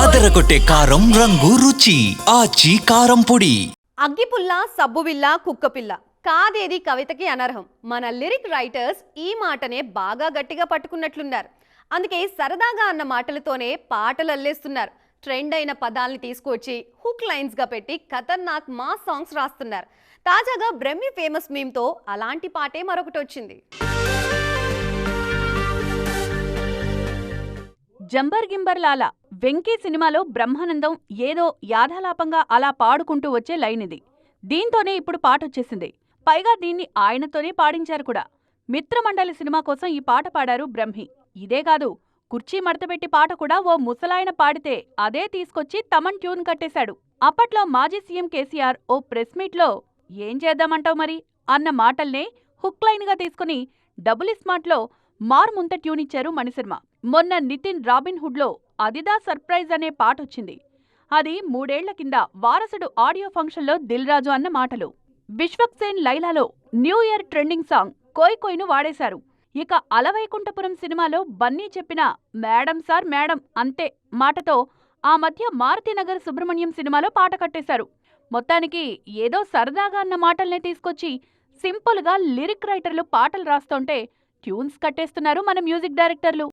అదరగొట్టే కారం రంగు రుచి. ఆచి కారం పొడి. అగ్గిపుల్ల సబ్బువిల్ల కుక్కపిల్ల. కాదేది కవితకి అనర్హం. మన లిరిక్ రైటర్స్ ఈ మాటనే బాగా గట్టిగా పట్టుకున్నట్లున్నారు. అందుకే సరదాగా అన్న మాటలతోనే పాటలు అల్లేస్తున్నారు ట్రెండ్ అయిన పదాలని తీసుకొచ్చి హుక్ లైన్స్గా పెట్టి ఖతర్నాక్ మా సాంగ్స్ రాస్తున్నారు. తాజాగా బ్రహ్మి ఫేమస్ మీమ్తో అలాంటి పాటే మరొకటి వచ్చింది జంబర్ గింబర్ లాలా వెంకీ సినిమాలో బ్రహ్మానందం ఏదో యాధాలాపంగా అలా పాడుకుంటూ వచ్చే లైన్ ఇది. దీంతోనే ఇప్పుడు పాటొచ్చేసింది పైగా దీన్ని ఆయనతోనే పాడించారు కూడా. మిత్రమండలి సినిమా కోసం ఈ పాట పాడారు బ్రహ్మి. ఇదే కాదు కుర్చీ మడతపెట్టి పాట కూడా ఓ ముసలాయన పాడితే అదే తీసుకొచ్చి తమన్ ట్యూన్ కట్టేశాడు. అప్పట్లో మాజీ సీఎం కేసీఆర్ ఓ ప్రెస్ మీట్లో ఏం చేద్దామంటావు మరి? అన్న మాటల్నే హుక్ లైన్గా తీసుకుని డబుల్ స్మార్ట్లో మార్ముంత ట్యూన్ ఇచ్చారు మణిశర్మ మొన్న నితిన్ రాబిన్ హుడ్లో అదిదా సర్ప్రైజ్ అనే పాటొచ్చింది అది మూడేళ్ళ కింద వారసుడు ఆడియో ఫంక్షన్లో దిల్ రాజు అన్న మాటలు. విశ్వక్సేన్ లైలాలో న్యూ ఇయర్ ట్రెండింగ్ సాంగ్ కోయ్ కోయ్ను వాడేశారు. ఇక అలవైకుంఠపురం సినిమాలో బన్నీ చెప్పిన మేడం సార్ మేడం అంతే మాటతో ఆ మధ్య మారుతినగర్ సుబ్రహ్మణ్యం సినిమాలో పాట కట్టేశారు. మొత్తానికి ఏదో సరదాగా అన్న మాటల్నే తీసుకొచ్చి సింపుల్గా లిరిక్ రైటర్లు పాటలు రాస్తుంటే ట్యూన్స్ కట్టేస్తున్నారు మన మ్యూజిక్ డైరెక్టర్లు.